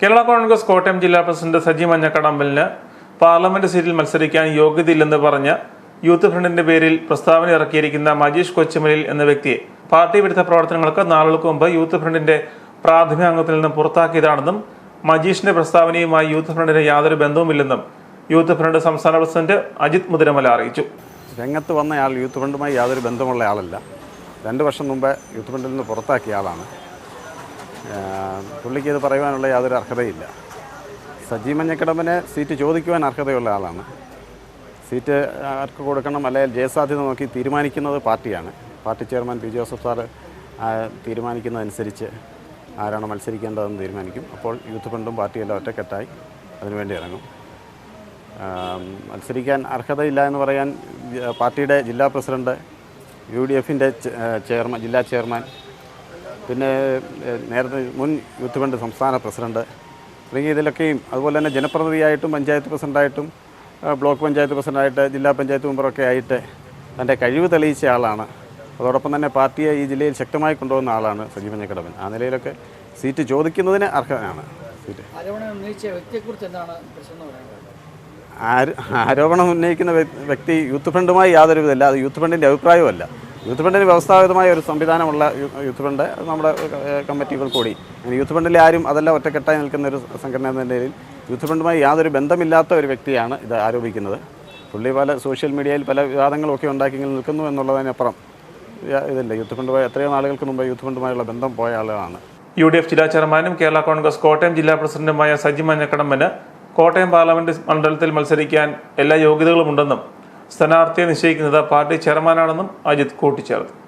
കേരള കോൺഗ്രസ് കോട്ടയം ജില്ലാ president Saji മഞ്ഞക്കടമ്പലിന് parliament സീറ്റിൽ മത്സരിക്കാൻ യോഗ്യതയില്ലെന്ന് പറഞ്ഞ് യൂത്ത് ഫ്രണ്ടിന്റെ പേരിൽ പ്രസ്താവന ഇറക്കിയിരിക്കുന്ന മജീഷ് കൊച്ചുമലിൽ എന്ന വ്യക്തിയെ പാർട്ടി വിരുദ്ധ പ്രവർത്തനങ്ങൾക്ക് നാളുകൾക്ക് മുമ്പ് യൂത്ത് ഫ്രണ്ടിന്റെ പ്രാഥമിക അംഗത്തിൽ നിന്ന് പുറത്താക്കിയതാണെന്നും മജീഷിന്റെ പ്രസ്താവനയുമായി യൂത്ത് ഫ്രണ്ടിന് യാതൊരു ബന്ധവുമില്ലെന്നും യൂത്ത് ഫ്രണ്ട് സംസ്ഥാന പ്രസിഡന്റ് അജിത് മുതിരമല അറിയിച്ചു. രംഗത്ത് വന്നയാൾ യൂത്ത് ഫ്രണ്ടുമായി യാതൊരു ബന്ധമുള്ള ആളല്ല. രണ്ട് വർഷം മുമ്പ് യൂത്ത് ഫ്രണ്ടിൽ നിന്ന് പുറത്താക്കിയ ആളാണ്. പുള്ളിക്ക് ഇത് പറയുവാനുള്ള യാതൊരു അർഹതയില്ല. സജി മഞ്ഞക്കടമ്പന് സീറ്റ് ചോദിക്കുവാൻ അർഹതയുള്ള ആളാണ്. സീറ്റ് ആർക്ക് കൊടുക്കണം അല്ലെങ്കിൽ ജയസാധ്യത നോക്കി തീരുമാനിക്കുന്നത് പാർട്ടിയാണ്. Party chairman P Joseph sir തീരുമാനിക്കുന്നതനുസരിച്ച് ആരാണ് മത്സരിക്കേണ്ടതെന്ന് തീരുമാനിക്കും. അപ്പോൾ യൂത്ത് ഫണ്ടും പാർട്ടിയെല്ലാം ഒറ്റക്കെട്ടായി അതിനുവേണ്ടി ഇറങ്ങും. മത്സരിക്കാൻ അർഹതയില്ല എന്ന് പറയാൻ പാർട്ടിയുടെ ജില്ലാ പ്രസിഡന്റ് യു ഡി എഫിന്റെ ചെയർമാൻ ജില്ലാ ചെയർമാൻ പിന്നെ നേരത്തെ മുൻ യൂത്ത് ഫണ്ട് സംസ്ഥാന പ്രസിഡന്റ്. തുടങ്ങിയ ഇതിലൊക്കെയും അതുപോലെ തന്നെ ജനപ്രതിനിധിയായിട്ടും പഞ്ചായത്ത് പ്രസിഡന്റായിട്ടും ബ്ലോക്ക് പഞ്ചായത്ത് പ്രസിഡന്റായിട്ട് ജില്ലാ പഞ്ചായത്ത് മെമ്പറൊക്കെ ആയിട്ട് തന്റെ കഴിവ് തെളിയിച്ച ആളാണ്. അതോടൊപ്പം തന്നെ പാർട്ടിയെ ഈ ജില്ലയിൽ ശക്തമായി കൊണ്ടുവന്ന ആളാണ് സജീവ് മഞ്ഞക്കടവൻ. ആ നിലയിലൊക്കെ സീറ്റ് ചോദിക്കുന്നതിന് അർഹനാണ്. സീറ്റ്. ആരോപണം ഉന്നയിക്കുന്ന വ്യക്തി യൂത്ത് ഫണ്ടുമായി യാതൊരു വിധമല്ല അത് യൂത്ത് ഫണ്ടിന്റെ അഭിപ്രായമല്ല യൂത്ത് ഫണ്ടിന് വ്യവസ്ഥാപിതമായ ഒരു സംവിധാനമുള്ള യൂത്ത് ഫണ്ട് നമ്മുടെ കമ്മിറ്റികൾ കൂടി. യൂത്ത് ഫണ്ടിലെ ആരും അതെല്ലാം ഒറ്റക്കെട്ടായി നിൽക്കുന്ന ഒരു സംഘടന എന്ന നിലയിൽ യൂത്ത് ഫണ്ടുമായി യാതൊരു ബന്ധമില്ലാത്ത ഒരു വ്യക്തിയാണ് ഇത് ആരോപിക്കുന്നത്. പുള്ളി പല സോഷ്യൽ മീഡിയയിൽ പല വിവാദങ്ങളൊക്കെ ഉണ്ടാക്കി നിൽക്കുന്നു എന്നുള്ളതിനപ്പുറം ഇതില്ല. യൂത്ത് ഫണ്ടുമായി എത്രയോ നാളുകൾക്ക് മുമ്പ് യൂത്ത് ഫണ്ടുമായുള്ള ബന്ധം പോയ ആളുകളാണ് യു ഡി എഫ് ജില്ലാ ചെയർമാനും കേരള കോൺഗ്രസ് കോട്ടയം ജില്ലാ പ്രസിഡന്റുമായ സജി മഞ്ഞക്കടമ്പന് കോട്ടയം പാർലമെന്റ് മണ്ഡലത്തിൽ മത്സരിക്കാൻ എല്ലാ യോഗ്യതകളുമുണ്ടെന്നും സ്ഥാനാർത്ഥിയെ നിശ്ചയിക്കുന്നത് പാർട്ടി ചെയർമാനാണെന്നും അജിത് കൂട്ടിച്ചേർത്തു.